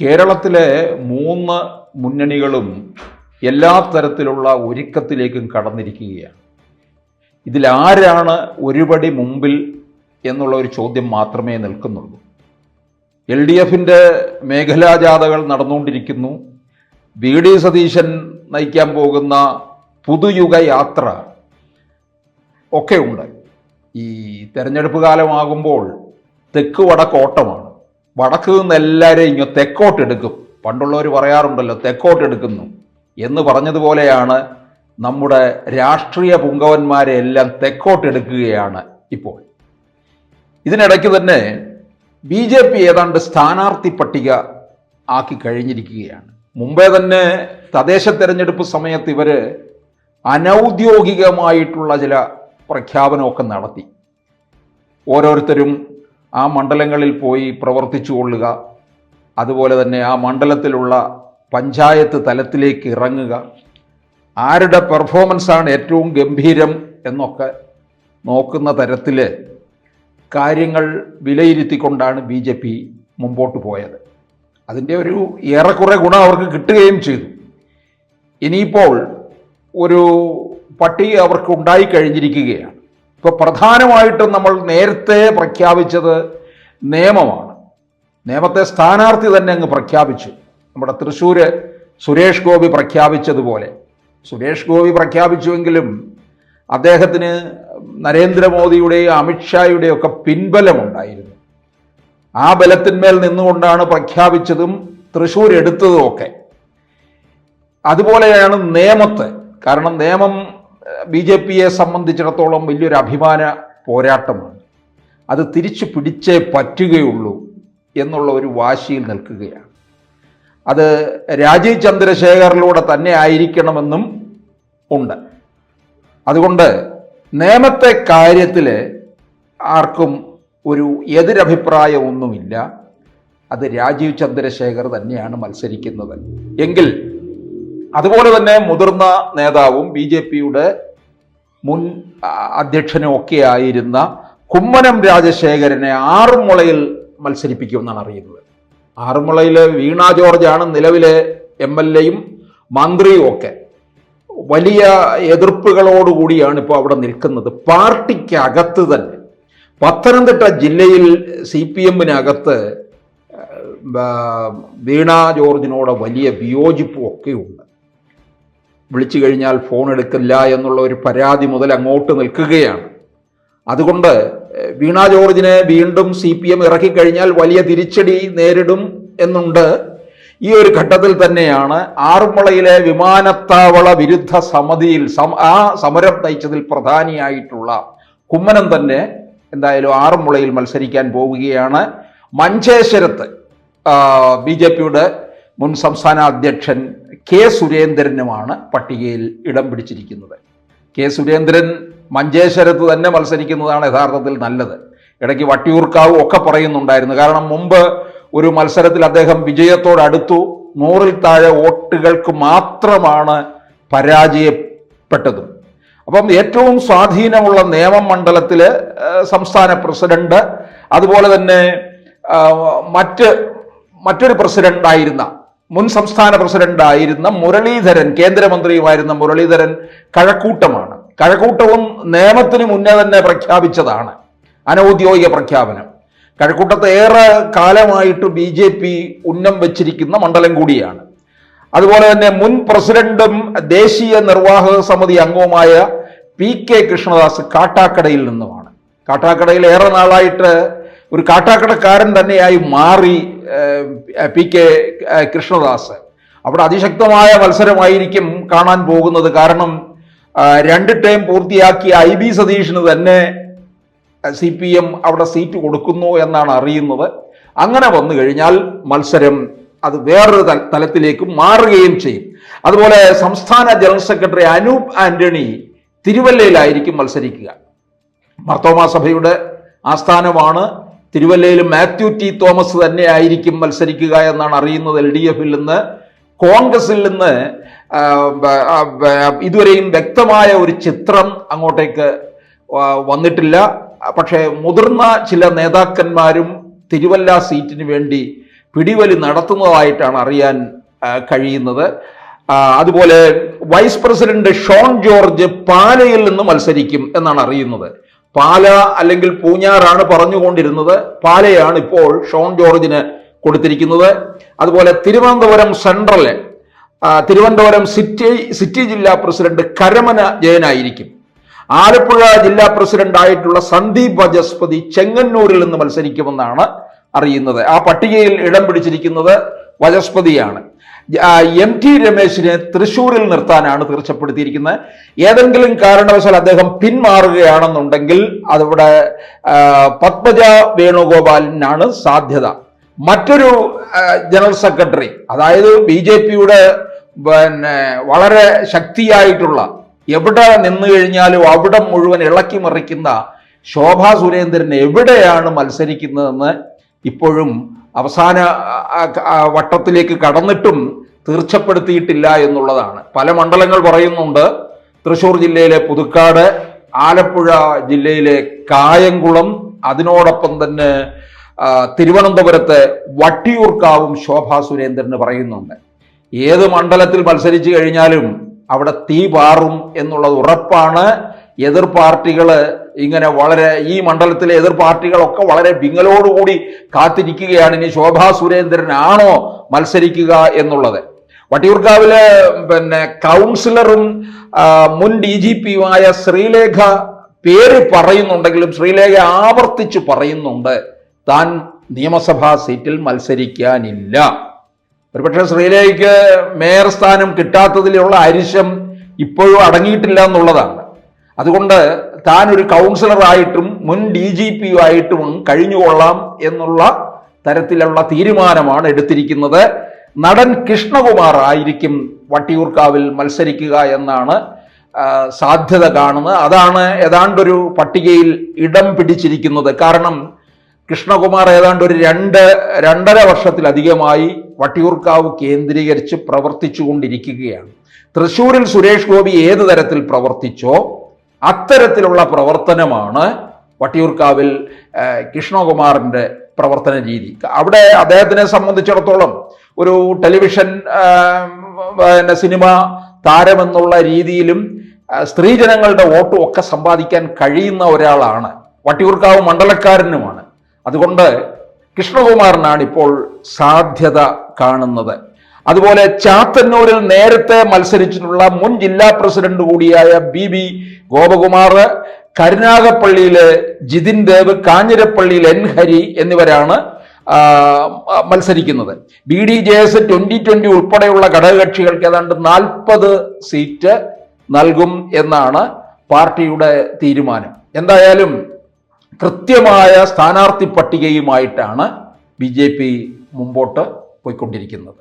കേരളത്തിലെ മൂന്ന് മുന്നണികളും എല്ലാ തരത്തിലുള്ള ഒരുക്കത്തിലേക്കും കടന്നിരിക്കുകയാണ്. ഇതിലാരാണ് ഒരുപടി മുമ്പിൽ എന്നുള്ള ഒരു ചോദ്യം മാത്രമേ നിൽക്കുന്നുള്ളൂ. എൽ ഡി എഫിന്റെ മേഖലാ ജാഥകൾ നടന്നുകൊണ്ടിരിക്കുന്നു. വി ഡി സതീശൻ നയിക്കാൻ പോകുന്ന പുതുയുഗ യാത്ര ഒക്കെ ഉണ്ട്. ഈ തെരഞ്ഞെടുപ്പ് കാലമാകുമ്പോൾ തെക്ക് വടക്ക് ഓട്ടമാണ്. വടക്ക് നിന്ന് എല്ലാവരെയും ഇങ്ങ് തെക്കോട്ടെടുക്കും. പണ്ടുള്ളവർ പറയാറുണ്ടല്ലോ തെക്കോട്ടെടുക്കുന്നു. എന്ന് പറഞ്ഞതുപോലെയാണ് നമ്മുടെ രാഷ്ട്രീയ പുങ്കവന്മാരെ എല്ലാം തെക്കോട്ടെടുക്കുകയാണ് ഇപ്പോൾ. ഇതിനിടയ്ക്ക് തന്നെ ബി ജെ പി ഏതാണ്ട് സ്ഥാനാർത്ഥി പട്ടിക ആക്കി കഴിഞ്ഞിരിക്കുകയാണ്. മുമ്പേ തന്നെ തദ്ദേശ തെരഞ്ഞെടുപ്പ് സമയത്ത് ഇവർ അനൗദ്യോഗികമായിട്ടുള്ള ചില പ്രഖ്യാപനമൊക്കെ നടത്തി. ഓരോരുത്തരും ആ മണ്ഡലങ്ങളിൽ പോയി പ്രവർത്തിച്ചു കൊള്ളുക. അതുപോലെ തന്നെ ആ മണ്ഡലത്തിലുള്ള പഞ്ചായത്ത് തലത്തിലേക്ക് ഇറങ്ങുക. ആരുടെ പെർഫോമൻസാണ് ഏറ്റവും ഗംഭീരം എന്നൊക്കെ നോക്കുന്ന തരത്തിൽ കാര്യങ്ങൾ വിലയിരുത്തിക്കൊണ്ടാണ് ബി ജെ പി മുമ്പോട്ട് പോയത്. അതിന്റെ ഒരു ഏറെക്കുറെ ഗുണം അവർക്ക് കിട്ടുകയും ചെയ്തു. ഇനിയിപ്പോൾ ഒരു പട്ടിക അവർക്ക് ഉണ്ടായിക്കഴിഞ്ഞിരിക്കുകയാണ് ഇപ്പോൾ പ്രധാനമായിട്ടും നമ്മൾ നേരത്തെ പ്രഖ്യാപിച്ചത് നിയമമാണ്. നിയമത്തെ സ്ഥാനാർത്ഥി തന്നെ അങ്ങ് പ്രഖ്യാപിച്ചു. നമ്മുടെ തൃശ്ശൂര് സുരേഷ് ഗോപി പ്രഖ്യാപിച്ചതുപോലെ. സുരേഷ് ഗോപി പ്രഖ്യാപിച്ചുവെങ്കിലും അദ്ദേഹത്തിന് നരേന്ദ്രമോദിയുടെയും അമിത്ഷായുടെയും ഒക്കെ പിൻബലമുണ്ടായിരുന്നു. ആ ബലത്തിന്മേൽ നിന്നുകൊണ്ടാണ് പ്രഖ്യാപിച്ചതും തൃശ്ശൂർ എടുത്തതും ഒക്കെ അതുപോലെയാണ് നിയമത്തെ. കാരണം നിയമം ബി ജെ പിയെ സംബന്ധിച്ചിടത്തോളം വലിയൊരു അഭിമാന പോരാട്ടമാണ്. അത് തിരിച്ചു പിടിച്ചേ പറ്റുകയുള്ളൂ എന്നുള്ള ഒരു വാശിയിൽ നിൽക്കുകയാണ്. അത് രാജീവ് ചന്ദ്രശേഖറിലൂടെ തന്നെ ആയിരിക്കണമെന്നും ഉണ്ട്. അതുകൊണ്ട് നിയമത്തെ കാര്യത്തിൽ ആർക്കും ഒരു എതിരഭിപ്രായമൊന്നുമില്ല. അത് രാജീവ് ചന്ദ്രശേഖർ തന്നെയാണ് മത്സരിക്കുന്നത്. എങ്കിൽ അതുപോലെ തന്നെ മുതിർന്ന നേതാവും ബി ജെ പിയുടെ മുൻ അധ്യക്ഷനും ഒക്കെ ആയിരുന്ന കുമ്മനം രാജശേഖരനെ ആറുമുളയിൽ മത്സരിപ്പിക്കുമെന്നാണ് അറിയുന്നത്. ആറുമുളയിൽ വീണ ജോർജാണ് നിലവിലെ എം എൽ എയും മന്ത്രിയും ഒക്കെ. വലിയ എതിർപ്പുകളോടുകൂടിയാണ് ഇപ്പോൾ അവിടെ നിൽക്കുന്നത്. പാർട്ടിക്കകത്ത് തന്നെ പത്തനംതിട്ട ജില്ലയിൽ സി പി എമ്മിനകത്ത് വീണ ജോർജിനോട് വലിയ വിയോജിപ്പും ഒക്കെ ഉണ്ട് വിളിച്ചു കഴിഞ്ഞാൽ ഫോൺ എടുക്കില്ല എന്നുള്ള ഒരു പരാതി മുതൽ അങ്ങോട്ട് നിൽക്കുകയാണ്. അതുകൊണ്ട് വീണ ജോർജിനെ വീണ്ടും സി പി എം ഇറക്കിക്കഴിഞ്ഞാൽ വലിയ തിരിച്ചടി നേരിടും എന്നുണ്ട്. ഈ ഒരു ഘട്ടത്തിൽ തന്നെയാണ് ആറന്മുളയിലെ വിമാനത്താവള വിരുദ്ധ സമിതിയിൽ ആ സമരം നയിച്ചതിൽ പ്രധാനിയായിട്ടുള്ള കുമ്മനം തന്നെ എന്തായാലും ആറന്മുളയിൽ മത്സരിക്കാൻ പോവുകയാണ്. മഞ്ചേശ്വരത്ത് ബി ജെ പിയുടെ മുൻ സംസ്ഥാന അധ്യക്ഷൻ കെ സുരേന്ദ്രനുമാണ് പട്ടികയിൽ ഇടം പിടിച്ചിരിക്കുന്നത്. കെ സുരേന്ദ്രൻ മഞ്ചേശ്വരത്ത് തന്നെ മത്സരിക്കുന്നതാണ് യഥാർത്ഥത്തിൽ നല്ലത്. ഇടയ്ക്ക് വട്ടിയൂർക്കാവ് ഒക്കെ പറയുന്നുണ്ടായിരുന്നു. കാരണം മുമ്പ് ഒരു മത്സരത്തിൽ അദ്ദേഹം വിജയത്തോടടുത്തു. നൂറിൽ താഴെ വോട്ടുകൾക്ക് മാത്രമാണ് പരാജയപ്പെട്ടതും. അപ്പം ഏറ്റവും സ്വാധീനമുള്ള നേമം മണ്ഡലത്തിൽ സംസ്ഥാന പ്രസിഡന്റ് അതുപോലെ തന്നെ മറ്റ് മറ്റൊരു പ്രസിഡന്റായിരുന്ന മുൻ സംസ്ഥാന പ്രസിഡന്റായിരുന്ന മുരളീധരൻ കേന്ദ്രമന്ത്രിയുമായിരുന്ന മുരളീധരൻ കഴക്കൂട്ടമാണ്. കഴക്കൂട്ടവും നിയമത്തിന് മുന്നേ തന്നെ പ്രഖ്യാപിച്ചതാണ് അനൗദ്യോഗിക പ്രഖ്യാപനം. കഴക്കൂട്ടത്ത് ഏറെ കാലമായിട്ട് ബി ജെ പി ഉന്നം വെച്ചിരിക്കുന്ന മണ്ഡലം കൂടിയാണ്. അതുപോലെ തന്നെ മുൻ പ്രസിഡന്റും ദേശീയ നിർവാഹക സമിതി അംഗവുമായ പി കെ കൃഷ്ണദാസ് കാട്ടാക്കടയിൽ നിന്നുമാണ്. കാട്ടാക്കടയിൽ ഏറെ നാളായിട്ട് ഒരു കാട്ടാക്കടക്കാരൻ തന്നെയായി മാറി പി കെ കൃഷ്ണദാസ്. അവിടെ അതിശക്തമായ മത്സരമായിരിക്കും കാണാൻ പോകുന്നത്. കാരണം രണ്ട് ടൈം പൂർത്തിയാക്കിയ ഐ ബി സതീഷിന് തന്നെ സി പി എം അവിടെ സീറ്റ് കൊടുക്കുന്നു എന്നാണ് അറിയുന്നത്. അങ്ങനെ വന്നു കഴിഞ്ഞാൽ മത്സരം അത് വേറൊരു തല- തലത്തിലേക്ക് മാറുകയും ചെയ്യും. അതുപോലെ സംസ്ഥാന ജനറൽ സെക്രട്ടറി അനൂപ് ആന്റണി തിരുവല്ലയിലായിരിക്കും മത്സരിക്കുക. മർത്തോമാ സഭയുടെ ആസ്ഥാനമാണ് തിരുവല്ലയിൽ മാത്യു ടി തോമസ് തന്നെ ആയിരിക്കും മത്സരിക്കുക എന്നാണ് അറിയുന്നത് എൽ ഡി എഫിൽ നിന്ന്. കോൺഗ്രസിൽ നിന്ന് ഇതുവരെയും വ്യക്തമായ ഒരു ചിത്രം അങ്ങോട്ടേക്ക് വന്നിട്ടില്ല. പക്ഷേ മുതിർന്ന ചില നേതാക്കന്മാരും തിരുവല്ല സീറ്റിന് വേണ്ടി പിടിവലി നടത്തുന്നതായിട്ടാണ് അറിയാൻ കഴിയുന്നത്. അതുപോലെ വൈസ് പ്രസിഡന്റ് ഷോൺ ജോർജ് പാലയിൽ നിന്ന് മത്സരിക്കും എന്നാണ് അറിയുന്നത്. പാല അല്ലെങ്കിൽ പൂഞ്ഞാറാണ് പറഞ്ഞുകൊണ്ടിരുന്നത്. പാലയാണ് ഇപ്പോൾ ഷോൺ ജോർജിന് കൊടുത്തിരിക്കുന്നത്. അതുപോലെ Thiruvananthapuram central Thiruvananthapuram city city ജില്ലാ പ്രസിഡന്റ് കരമന ജയനായിരിക്കും. ആലപ്പുഴ ജില്ലാ പ്രസിഡന്റ് ആയിട്ടുള്ള സന്ദീപ് വജസ്പതി ചെങ്ങന്നൂരിൽ നിന്ന് മത്സരിക്കുമെന്നാണ് അറിയുന്നത്. ആ പട്ടികയിൽ ഇടം പിടിച്ചിരിക്കുന്നത് വജസ്പതിയാണ് ആ, എം ടി രമേശിനെ തൃശൂരിൽ നിർത്താനാണ് തീർച്ചപ്പെടുത്തിയിരിക്കുന്നത്. ഏതെങ്കിലും കാരണവശാൽ അദ്ദേഹം പിന്മാറുകയാണെന്നുണ്ടെങ്കിൽ അതിവിടെ പത്മജ വേണുഗോപാലിനാണ് സാധ്യത. മറ്റൊരു ജനറൽ സെക്രട്ടറി അതായത് ബി ജെ പിയുടെ പിന്നെ വളരെ ശക്തിയായിട്ടുള്ള എവിടെ നിന്നു കഴിഞ്ഞാലും അവിടെ മുഴുവൻ ഇളക്കി മറിക്കുന്ന ശോഭാ സുരേന്ദ്രൻ എവിടെയാണ് മത്സരിക്കുന്നതെന്ന് ഇപ്പോഴും അവസാന വട്ടത്തിലേക്ക് കടന്നിട്ടും തീർച്ചപ്പെടുത്തിയിട്ടില്ല എന്നുള്ളതാണ്. പല മണ്ഡലങ്ങൾ പറയുന്നുണ്ട് തൃശൂർ ജില്ലയിലെ പുതുക്കാട് ആലപ്പുഴ ജില്ലയിലെ കായംകുളം അതിനോടൊപ്പം തന്നെ തിരുവനന്തപുരത്തെ വട്ടിയൂർക്കാവും ശോഭാ സുരേന്ദ്രന് പറയുന്നുണ്ട്. ഏത് മണ്ഡലത്തിൽ മത്സരിച്ചു കഴിഞ്ഞാലും അവിടെ തീ പാറും എന്നുള്ളത് ഉറപ്പാണ്. എതിർ പാർട്ടികൾ ഇങ്ങനെ വളരെ ഈ മണ്ഡലത്തിലെ എതിർ പാർട്ടികളൊക്കെ വളരെ വിങ്ങലോടുകൂടി കാത്തിരിക്കുകയാണ്. ഇനി ശോഭാ സുരേന്ദ്രനാണോ മത്സരിക്കുക എന്നുള്ളത്? വട്ടിയൂർക്കാവിലെ പിന്നെ കൗൺസിലറും മുൻ ഡി ജി പിയുമായ ശ്രീലേഖ പേര് പറയുന്നുണ്ടെങ്കിലും ശ്രീലേഖ ആവർത്തിച്ച് പറയുന്നുണ്ട്. താൻ നിയമസഭാ സീറ്റിൽ മത്സരിക്കാനില്ല. ഒരുപക്ഷെ ശ്രീലേഖയ്ക്ക് മേയർ സ്ഥാനം കിട്ടാത്തതിലുള്ള അരിശം ഇപ്പോഴും അടങ്ങിയിട്ടില്ല എന്നുള്ളതാണ്. അതുകൊണ്ട് താൻ ഒരു കൗൺസിലറായിട്ടും മുൻ ഡി ജി പി ആയിട്ടും കഴിഞ്ഞുകൊള്ളാം എന്നുള്ള തരത്തിലുള്ള തീരുമാനമാണ് എടുത്തിരിക്കുന്നത്. നടൻ കൃഷ്ണകുമാർ ആയിരിക്കും വട്ടിയൂർക്കാവിൽ മത്സരിക്കുക എന്നാണ് സാധ്യത കാണുന്നത്. അതാണ് ഏതാണ്ടൊരു പട്ടികയിൽ ഇടം പിടിച്ചിരിക്കുന്നത്. കാരണം കൃഷ്ണകുമാർ ഏതാണ്ട് ഒരു രണ്ട് രണ്ടര വർഷത്തിലധികമായി വട്ടിയൂർക്കാവ് കേന്ദ്രീകരിച്ച് പ്രവർത്തിച്ചു കൊണ്ടിരിക്കുകയാണ് തൃശ്ശൂരിൽ സുരേഷ് ഗോപി ഏത് തരത്തിൽ പ്രവർത്തിച്ചോ അത്തരത്തിലുള്ള പ്രവർത്തനമാണ് വട്ടിയൂർക്കാവിൽ കൃഷ്ണകുമാറിന്റെ പ്രവർത്തന രീതി. അവിടെ അദ്ദേഹത്തിനെ സംബന്ധിച്ചിടത്തോളം ഒരു ടെലിവിഷൻ പിന്നെ സിനിമ താരമെന്നുള്ള രീതിയിലും സ്ത്രീജനങ്ങളുടെ വോട്ടും ഒക്കെ സമ്പാദിക്കാൻ കഴിയുന്ന ഒരാളാണ്. വട്ടിയൂർക്കാവ് മണ്ഡലക്കാരനുമാണ്. അതുകൊണ്ട് കൃഷ്ണകുമാറിനാണ് ഇപ്പോൾ സാധ്യത കാണുന്നത്. അതുപോലെ ചാത്തന്നൂരിൽ നേരത്തെ മത്സരിച്ചിട്ടുള്ള മുൻ ജില്ലാ പ്രസിഡന്റ് കൂടിയായ ബി ബി ഗോപകുമാർ കരുനാഗപ്പള്ളിയിലെ ജിതിൻ ദേവ് കാഞ്ഞിരപ്പള്ളിയിൽ എൻ ഹരി എന്നിവരാണ് മത്സരിക്കുന്നത്. B D J S twenty twenty ഉൾപ്പെടെയുള്ള ഘടകകക്ഷികൾക്ക് ഏതാണ്ട് നാൽപ്പത് സീറ്റ് നൽകും എന്നാണ് പാർട്ടിയുടെ തീരുമാനം. എന്തായാലും കൃത്യമായ സ്ഥാനാർത്ഥി പട്ടികയുമായിട്ടാണ് ബി ജെ പി മുമ്പോട്ട് പോയിക്കൊണ്ടിരിക്കുന്നത്.